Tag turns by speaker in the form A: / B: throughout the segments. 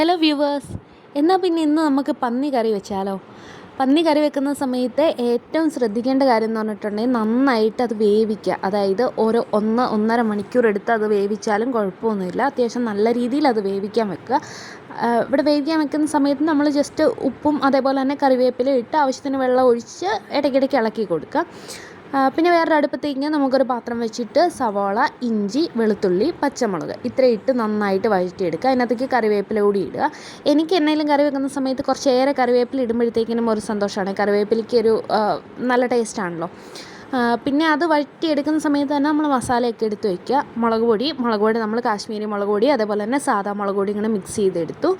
A: Hello viewers എന്നാൽ പിന്നെ ഇന്ന് നമുക്ക് പന്നി കറി വെച്ചാലോ? പന്നി കറി വെക്കുന്ന സമയത്ത് ഏറ്റവും ശ്രദ്ധിക്കേണ്ട കാര്യം എന്ന് പറഞ്ഞിട്ടുണ്ടെങ്കിൽ നന്നായിട്ട് അത് വേവിക്കുക. അതായത് ഓരോ ഒന്ന് ഒന്നര മണിക്കൂർ എടുത്ത് അത് വേവിച്ചാലും കുഴപ്പമൊന്നുമില്ല. അത്യാവശ്യം നല്ല രീതിയിൽ അത് വേവിക്കാൻ വെക്കുക. ഇവിടെ വേവിക്കാൻ വെക്കുന്ന സമയത്ത് നമ്മൾ ജസ്റ്റ് ഉപ്പും അതേപോലെ തന്നെ കറിവേപ്പില ഇട്ട് ആവശ്യത്തിന് വെള്ളം ഒഴിച്ച് ഇടയ്ക്കിടയ്ക്ക് ഇളക്കി കൊടുക്കുക. പിന്നെ വേറൊരു അടുപ്പത്തേക്ക് നമുക്കൊരു പാത്രം വെച്ചിട്ട് സവാള ഇഞ്ചി വെളുത്തുള്ളി പച്ചമുളക്. ഇത്രയും ഇട്ട് നന്നായിട്ട് വഴറ്റിയെടുക്കുക. അതിനകത്തേക്ക് കറിവേപ്പില കൂടി ഇടുക. എനിക്ക് എന്തെങ്കിലും കറി വെക്കുന്ന സമയത്ത് കുറച്ചേറെ കറിവേപ്പില ഇടുമ്പോഴത്തേക്കിനും ഒരു സന്തോഷമാണ്. കറിവേപ്പിലയ്ക്ക് ഒരു നല്ല ടേസ്റ്റ് ആണല്ലോ. പിന്നെ അത് വഴറ്റിയെടുക്കുന്ന സമയത്ത് തന്നെ നമ്മൾ മസാലയൊക്കെ എടുത്ത് വയ്ക്കുക മുളക് പൊടി മുളക് പൊടി നമ്മൾ കാശ്മീരി മുളക് പൊടി അതേപോലെ തന്നെ സാധാ മുളക് പൊടി ഇങ്ങനെ മിക്സ് ചെയ്തെടുത്തു.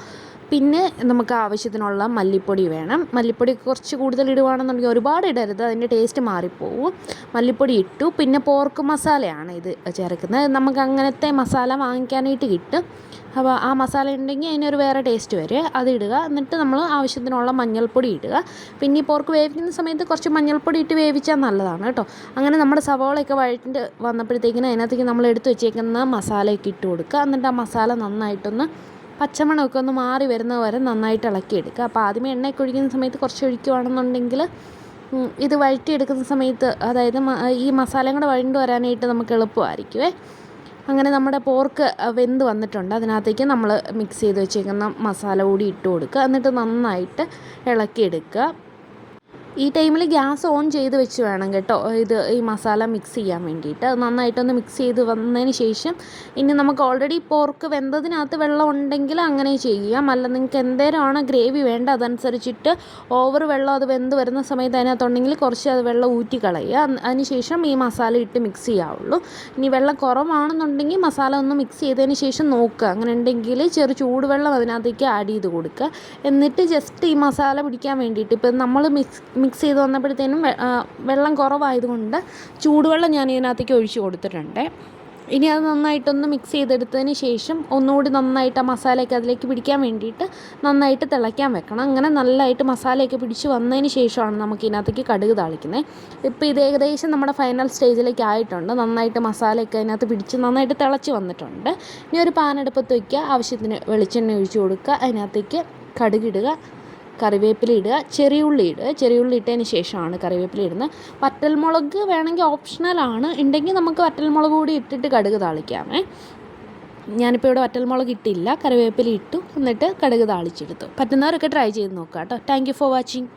A: പിന്നെ നമുക്ക് ആവശ്യത്തിനുള്ള മല്ലിപ്പൊടി വേണം. മല്ലിപ്പൊടി കുറച്ച് കൂടുതൽ ഇടുവാണെന്നുണ്ടെങ്കിൽ ഒരുപാട് ഇടരുത്. അതിന്റെ ടേസ്റ്റ് മാറിപ്പോവും. മല്ലിപ്പൊടി ഇട്ടു. പിന്നെ പോർക്ക് മസാലയാണ് ഇത് ചേർക്കുന്നത്. നമുക്ക് അങ്ങനത്തെ മസാല വാങ്ങിക്കാനായിട്ട് കിട്ടും. അപ്പോൾ ആ മസാല ഉണ്ടെങ്കിൽ അതിനൊരു വേറെ ടേസ്റ്റ് വരെ അത് ഇടുക. എന്നിട്ട് നമ്മൾ ആവശ്യത്തിനുള്ള മഞ്ഞൾപ്പൊടി ഇടുക. പിന്നെ ഈ പോർക്ക് വേവിക്കുന്ന സമയത്ത് കുറച്ച് മഞ്ഞൾപ്പൊടി ഇട്ട് വേവിച്ചാൽ നല്ലതാണ് കേട്ടോ. അങ്ങനെ നമ്മുടെ സവോളയൊക്കെ വഴറ്റിട്ട് വന്നപ്പോഴത്തേക്കിനും അതിനകത്തേക്ക് നമ്മൾ എടുത്തു വെച്ചേക്കുന്ന മസാലയൊക്കെ ഇട്ട് കൊടുക്കുക. എന്നിട്ട് ആ മസാല നന്നായിട്ടൊന്ന് പച്ചമണമൊക്കെ ഒന്ന് മാറി വരുന്നത് വരെ നന്നായിട്ട് ഇളക്കിയെടുക്കുക. അപ്പോൾ ആദ്യമേ എണ്ണയൊക്കെ ഒഴിക്കുന്ന സമയത്ത് കുറച്ച് ഒഴിക്കുകയാണെന്നുണ്ടെങ്കിൽ ഇത് വഴറ്റിയെടുക്കുന്ന സമയത്ത് അതായത് ഈ മസാലയും കൂടെ വഴണ്ട് വരാനായിട്ട് നമുക്ക് എളുപ്പമായിരിക്കുമേ അങ്ങനെ നമ്മുടെ പോർക്ക് വെന്ത് വന്നിട്ടുണ്ട്. അതിനകത്തേക്ക് നമ്മൾ മിക്സ് ചെയ്ത് വെച്ചേക്കുന്ന മസാല കൂടി ഇട്ട് കൊടുക്കുക. എന്നിട്ട് നന്നായിട്ട് ഇളക്കിയെടുക്കുക. ഈ ടൈമിൽ ഗ്യാസ് ഓൺ ചെയ്ത് വെച്ച് വേണം കേട്ടോ. ഇത് ഈ മസാല മിക്സ് ചെയ്യാൻ വേണ്ടിയിട്ട്. നന്നായിട്ടൊന്ന് മിക്സ് ചെയ്ത് വന്നതിന് ശേഷം ഇനി നമുക്ക് ഓൾറെഡി പോർക്ക് വെന്തതിനകത്ത് വെള്ളം ഉണ്ടെങ്കിൽ അങ്ങനെ ചെയ്യാം. അല്ല നിങ്ങൾക്ക് എന്തേരമാണ് ഗ്രേവി വേണ്ട അതനുസരിച്ചിട്ട് ഓവർ വെള്ളം അത് വെന്ത് വരുന്ന സമയത്ത് അതിനകത്തുണ്ടെങ്കിൽ കുറച്ച് അത് വെള്ളം ഊറ്റി കളയുക. അന്ന് അതിന് ശേഷം ഈ മസാല ഇട്ട് മിക്സ് ചെയ്യാവുള്ളൂ. ഇനി വെള്ളം കുറവാണെന്നുണ്ടെങ്കിൽ മസാല ഒന്ന് മിക്സ് ചെയ്തതിന് ശേഷം നോക്കുക. അങ്ങനെ ഉണ്ടെങ്കിൽ ചെറു ചൂടുവെള്ളം അതിനകത്തേക്ക് ആഡ് ചെയ്ത് കൊടുക്കുക. എന്നിട്ട് ജസ്റ്റ് ഈ മസാല പിടിക്കാൻ വേണ്ടിയിട്ട് ഇപ്പം നമ്മൾ മിക്സ് മിക്സ് ചെയ്ത് വന്നപ്പോഴത്തേനും വെള്ളം കുറവായതുകൊണ്ട് ചൂടുവെള്ളം ഞാൻ ഇതിനകത്തേക്ക് ഒഴിച്ച് കൊടുത്തിട്ടുണ്ട്. ഇനി അത് നന്നായിട്ടൊന്ന് മിക്സ് ചെയ്തെടുത്തതിന് ശേഷം ഒന്നുകൂടി നന്നായിട്ട് ആ മസാലയൊക്കെ അതിലേക്ക് പിടിക്കാൻ വേണ്ടിയിട്ട് നന്നായിട്ട് തിളയ്ക്കാൻ വെക്കണം. അങ്ങനെ നല്ലതായിട്ട് മസാലയൊക്കെ പിടിച്ച് വന്നതിന് ശേഷമാണ് നമുക്ക് ഇതിനകത്തേക്ക് കടുക് താളിക്കുന്നത്. ഇപ്പോൾ ഇത് ഏകദേശം നമ്മുടെ ഫൈനൽ സ്റ്റേജിലേക്ക് ആയിട്ടുണ്ട്. നന്നായിട്ട് മസാലയൊക്കെ അതിനകത്ത് പിടിച്ച് നന്നായിട്ട് തിളച്ച് വന്നിട്ടുണ്ട്. ഇനി ഒരു പാനെടുപ്പത്ത് വയ്ക്കുക ആവശ്യത്തിന് വെളിച്ചെണ്ണ ഒഴിച്ച് കൊടുക്കുക. അതിനകത്തേക്ക് കടുകിടുക കറിവേപ്പില ഇടുക ചെറിയുള്ളി ഇടുക. ചെറിയുള്ളി ഇട്ടതിന് ശേഷമാണ് കറിവേപ്പില ഇടുന്നത്. വറ്റൽമുളക് വേണമെങ്കിൽ ഓപ്ഷണലാണ് ഉണ്ടെങ്കിൽ നമുക്ക് വറ്റൽമുളക് കൂടി ഇട്ടിട്ട് കടുക് താളിക്കാമേ. ഞാനിപ്പോൾ ഇവിടെ വറ്റൽമുളക് ഇട്ടില്ല. കറിവേപ്പില ഇട്ടു. എന്നിട്ട് കടുക് താളിച്ചെടുത്തു. പറ്റുന്നവരൊക്കെ ട്രൈ ചെയ്ത് നോക്കാം കേട്ടോ താങ്ക് യു ഫോർ വാച്ചിങ്